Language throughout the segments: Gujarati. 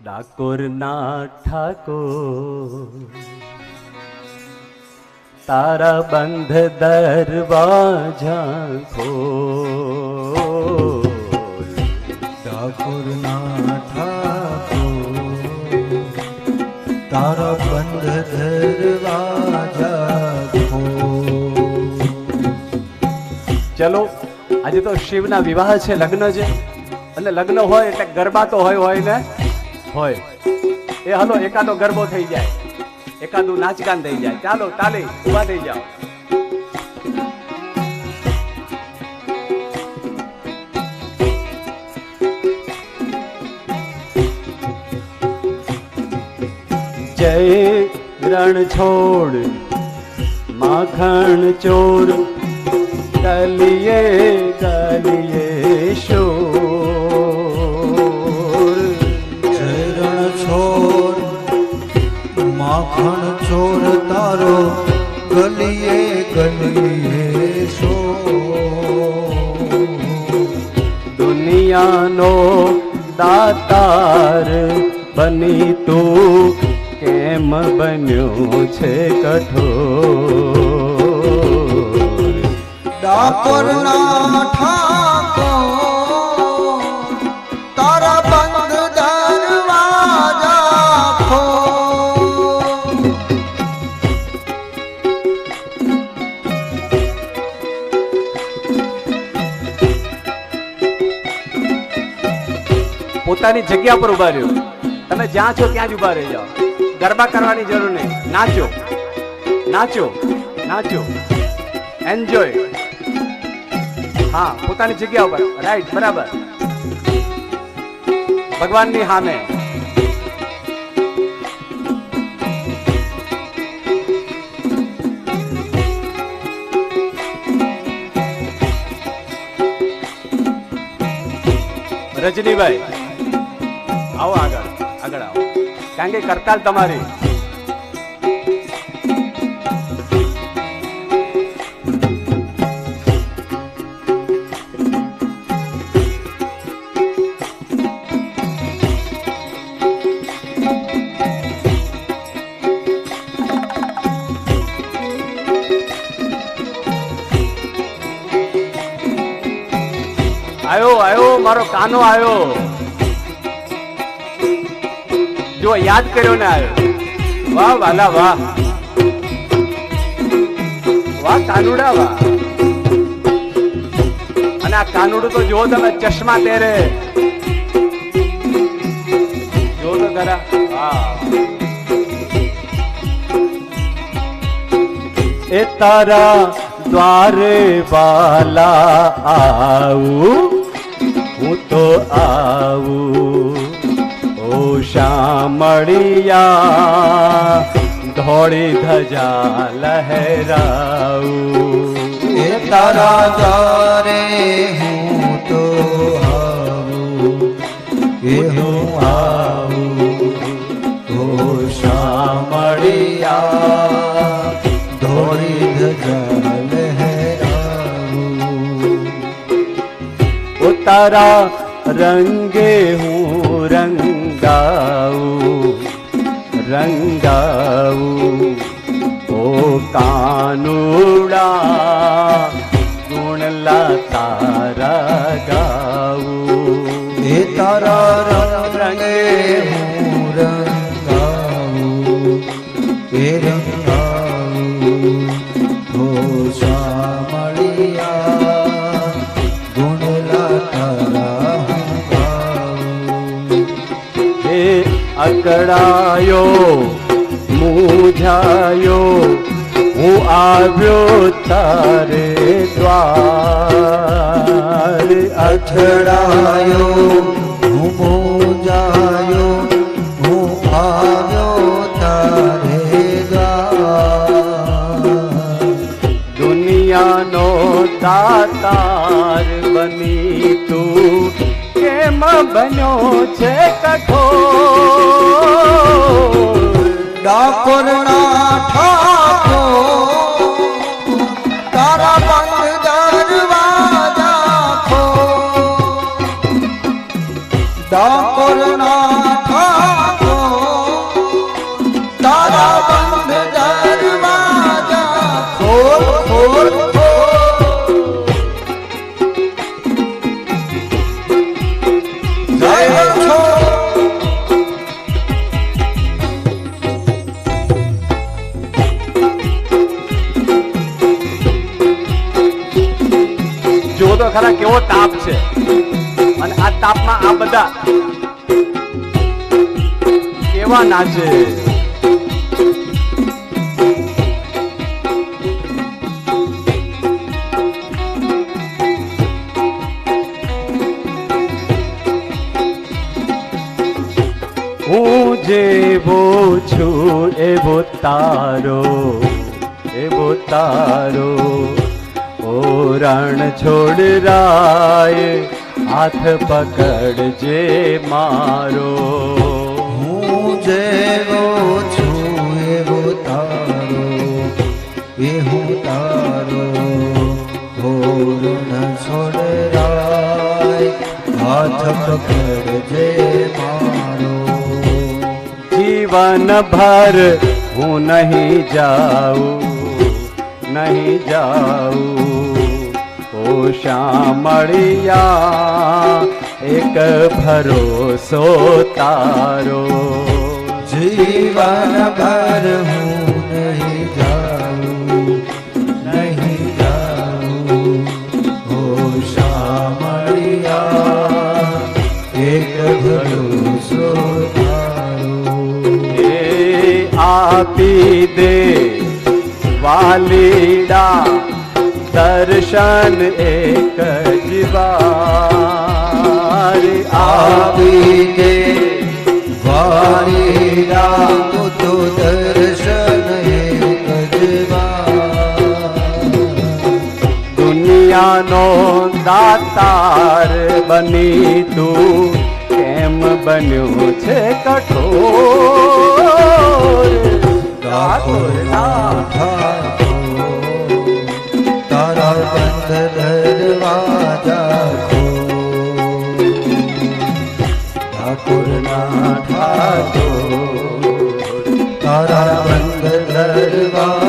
ડાકોરના ઠાકોર તારા બંધ દરવાજા ખોલ ઠાકોરના ઠાકોર તારા બંધ દરવાજા ખોલ ચલો આજે તો શિવના વિવાહ છે લગ્ન છે એટલે લગ્ન હોય એટલે ગરબા તો હોય હોય ને હોય. એ હાલો, એકાદો ગરબો થઈ જાય. એકાદું નાચગાન થઈ જાય. ચાલો, તાલી ઊભા થઈ જાઓ. જય રણ છોડ માખણ ચોર તલિયે તલિયે શોર માખણ છોર તારો, ગલીએ ગલીએ સો. દુનિયાનો દાતાર બની તું, કેમ બન્યો છે કઠોર? ડાકોરના ઠાકોર પોતાની જગ્યા પર ઊભા રહ્યો. તમે જ્યાં છો ત્યાં જ ઊભા રહી જાઓ. ગરબા કરવાની જરૂર નહીં. નાચો. નાચો. નાચો. એન્જોય હા, પોતાની જગ્યા ઉપર. રાઈટ બરાબર. ભગવાનની સામે. રજનીભાઈ. આવો આગળ આગળ આવો. કારણ કે કરતાલ તમારી. આયો આવ્યો મારો કાનો આયો. જો યાદ કર્યો ને આવ્યો વાહ, વાલા, વાહ. વાહ, કાનુડા, વાહ. અને આ કાનુડું તો જો તમે, ચશ્મા પહેરે. જો તો ખરા એ તારા દ્વારે વાલા આવું, હું તો આવું. ઓ શામળિયા ધોળી ધજા લહેરાવું એ તારા દ્વારે હું તો આવું એ હું આવું તો શામળિયા ધોળી ધજા લહેરાવું ઓ તારા રંગે હું રંગાવું રંગાવું ઓ કાનુડા અકળાયો મૂંઝાયો હું આવ્યો તારે દ્વાર. અથડાયો હું મોજાયો હું આવ્યો તારે દ્વાર. દુનિયાનો દાતાર બની તું. કેમ બન્યો છે કઠોર? ડાકોરના ઠાકો તારા બંધ દરવાજા ખોલ. ડાકોરના ઠાકોર કેવો તાપ છે? અને આ તાપમાં આ બધા કેવા નાચે છોડ રાય હાથ પકડજે મારો. હું જેવો છું એવો તારો એ હું તારો. હોરણ છોડરાય હાથ પકડજે મારો. જીવન ભર હું નહીં જાઉં નહીં જાઉં. ઓ શામળિયા એક ભરોસો તારો જીવન ભર હું નહીં જાઉં નહીં જાઉં હો શ્યામળિયા એક ભરોસો તારો એ આપી દે વાલીડા દર્શન એક જ વાર આપી દે વારીરા તો દર્શન એક જ દુનિયાનો દાતાર બની તું કેમ બન્યું છે કઠોર ઠાકોર તારા બંધ દરવાજા ઠાકોરના ઠાકોર તારા બંધ દરવાજા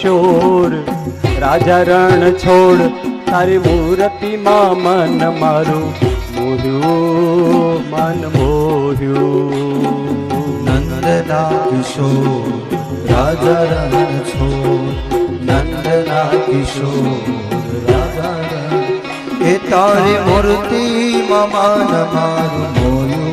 કિશોર, રાજા રણ છોડ, તારી મૂર્તિમાં મન મારું મોહ્યું મન મોહ્યું નંદના કિશોર, રાજા રણ છો નંદના કિશોર, રાજા એ તારી મૂર્તિ મન મારું મોયું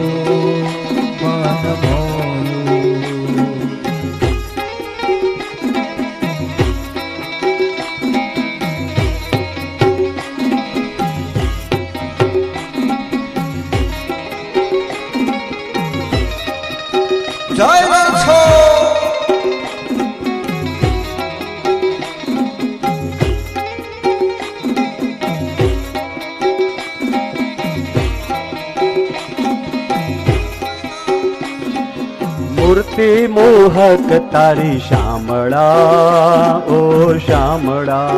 મોહક તારી શામળા ઓ શામળા.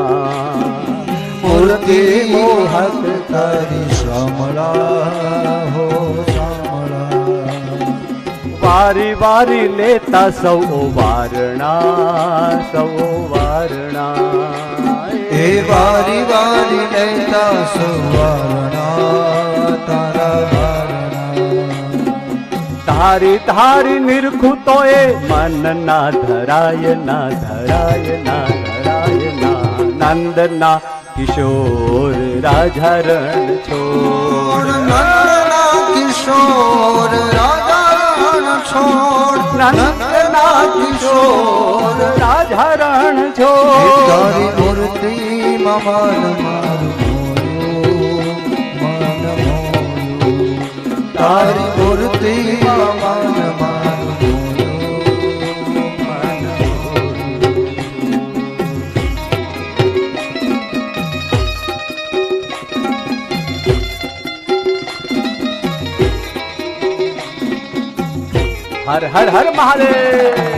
મૂર્તિ મોહક તારી શામળા હો શામળા. વારી વારી લેતા સૌ વારણા સૌ વારણા. એ વારી વારી લેતા સૌ તારા તારી ધારી નિરખું તો એ મન ના ધરાય ના ધરાય ના ધરાય ના કિશોર રણ છોડ કિશોર રાજા રણ છોડ કિશોર રાજા રણ એ છોડ તારી મૂર્તિ મારું તારી મૂર્તિ મન હર હર હર મહાદેવ.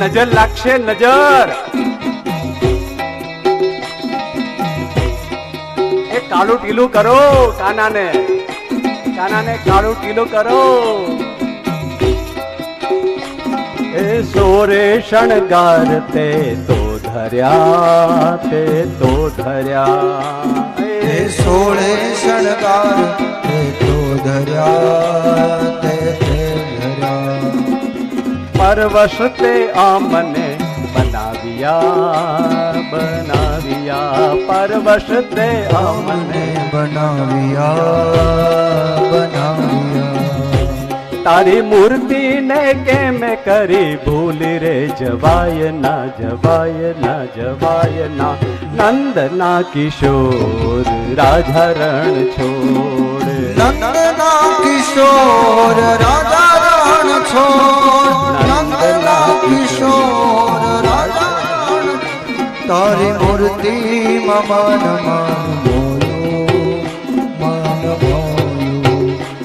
નજર લાગશે નજર. એ કાળું ટીલું કરો કાનાને. કાનાને કાળું ટીલું કરો. એ સોરે શણગાર તે તો ધર્યા તે તો ધર્યા. એ સોળે શણગાર તે તો ધર્યા તે. પરવશ તે આમને બનાવ્યા બનાવ્યા. પરવશ તે અમને આમને બનાવ્યા. બનાવ્યા તારી મૂર્તિ ને કેમ કરી ભૂલી રે? જવાય ના જવાય ના જવાય ના. નંદના કિશોર રાધારણ છોડ. નંદના કિશોર રાજા રણ છોડ તારી મૂર્તિ મન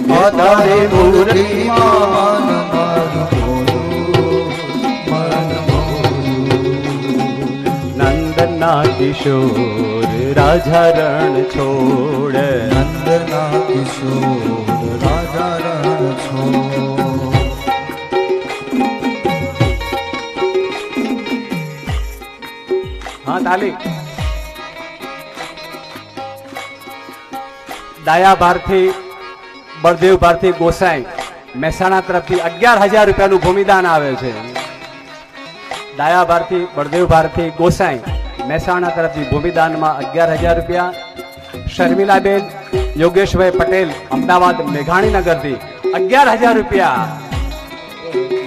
મન તારી મૂર્તિ મન નંદના કિશોર રાધારણ છોડ. નંદના કિશોર તાલી ડાયા ભારથી બળદેવ ભારથી ગોસાઈ, મહેસાણા તરફથી અગિયાર હજાર રૂપિયાનું ભૂમિદાન આવે છે. ડાયા ભારથી બળદેવ ભારથી ગોસાઈ, મહેસાણા તરફથી ભૂમિદાનમાં અગિયાર હજાર રૂપિયા. શર્મિલાબેન, યોગેશભાઈ પટેલ, અમદાવાદ મેઘાણીનગરથી અગિયાર હજાર રૂપિયા.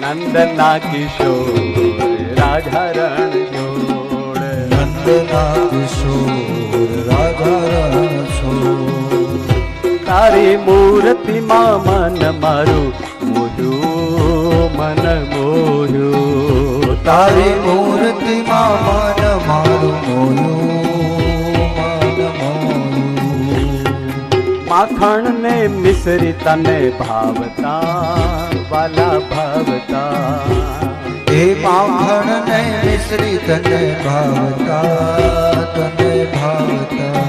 નંદના કિશોર રાધારણ નંદના કિશોર રાધા રણ છોડ તારી મૂર્તિમાં મન મારું મોહ્યું મન મોહ્યું તારી મૂર્તિમાં મન મારું મન માખણ ને મિશ્રી તને ભાવતા, વાલા ભાવતા. એ માખણ ને મિશ્રી તને ભાવતા તને ભાવતા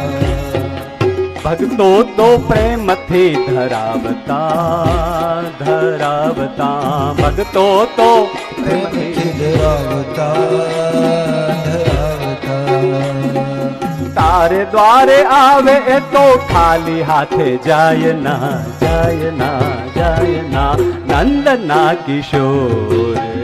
ભક્તો તો પ્રેમથી ધરાવતા ધરાવતા ભક્તો તો પ્રેમથી પ્રેમથી ધરાવતા ધરાવતા તારે દ્વારે આવે એ તો ખાલી હાથે જાય ના જાય ના જાય ના નંદના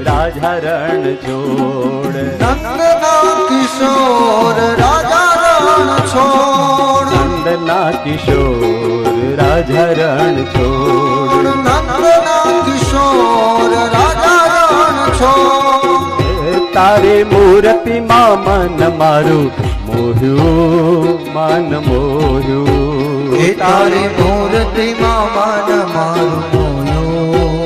કિશોર રાધારણ જોડ નંદના કિશોર રાજા રણ છોડ નંદના કિશોર રાધારણ છોડ નંદના કિશોર રાજા રણ છોડ તારી મૂર્તિમાં મન મારું મોહ્યું મન મોહ્યું તારી મૂર્તિમાં મન મારું મોયું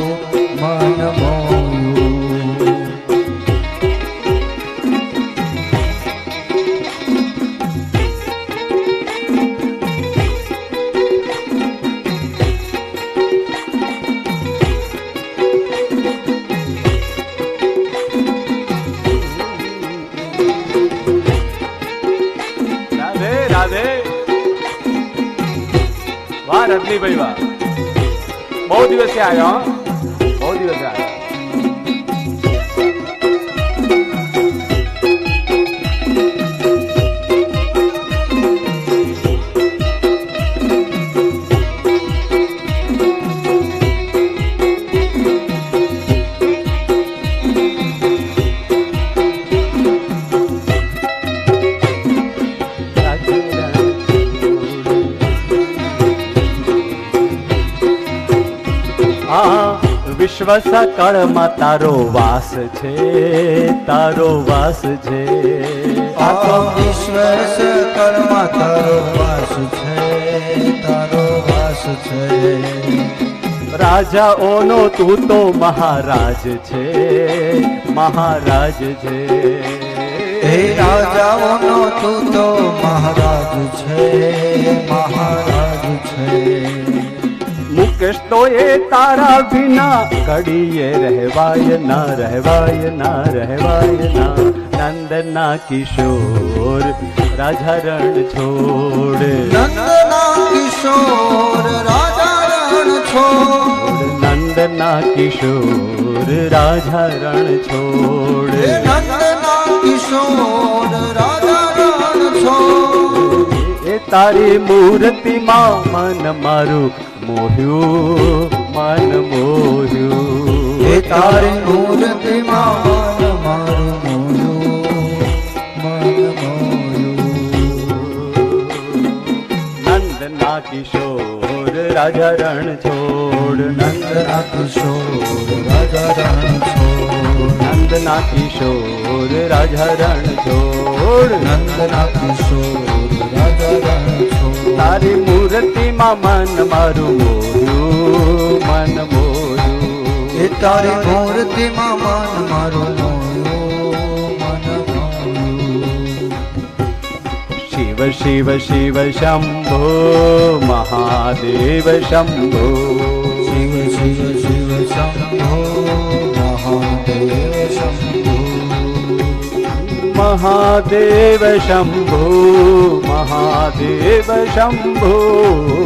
રજનીભાઈ વાહ. બહુ દિવસે આવ્યો વિશ્વ સકળમાં તારો વાસ છે તારો વાસ છે. આખો વિશ્વ સકળમાં તારો વાસ છે તારો વાસ છે. રાજાઓનો તું તો મહારાજ છે મહારાજ છે. હે રાજાઓનો તું તો મહારાજ છે મહારાજ છે. કૃષ્ણો એ તારા વિના કડીએ રહેવાય ના રહેવાય ના રહેવાય ના. નંદના કિશોર રાજા રણ છોડ નંદના કિશોર રાજા રણ છોડ નંદના કિશોર રાજા રણ છોડ નંદના કિશોર રાજા રણ છોડ એ તારી મૂર્તિમાં મન મારું મોહ્યું મન મોહ્યું. એ તારી મૂર્તિમાં મન મારું નંદના કિશોર રાજા રણ છોડ નંદના કિશોર રાજા રણ છોડ નંદના કિશોર રાજા રણ છોડ નંદના કિશોર રાજા રણ છોડ તારી મૂર્તિમાં મન મારું મોહ્યું મન મોહ્યું એ તારી મૂર્તિમાં મન મારું મોયું મોયું શિવ શિવ શિવ શંભો મહાદેવ શંભો. શિવ શિવ શિવ શંભો મહાદેવ શંભો. મહાદેવ શંભો મહાદેવ શંભો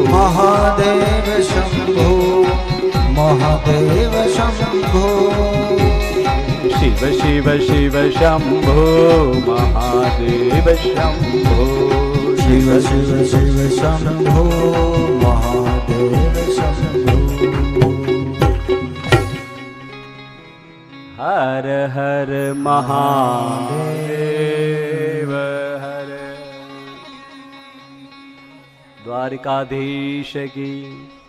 મહાદેવ શંભો મહાદેવ શંભો શિવ શિવ શિવ શંભો મહાદેવ શંભો શિવ શિવ શિવ શંભો મહાદેવ શંભો હર હર મહાદેવ દ્વારકાધીશ કી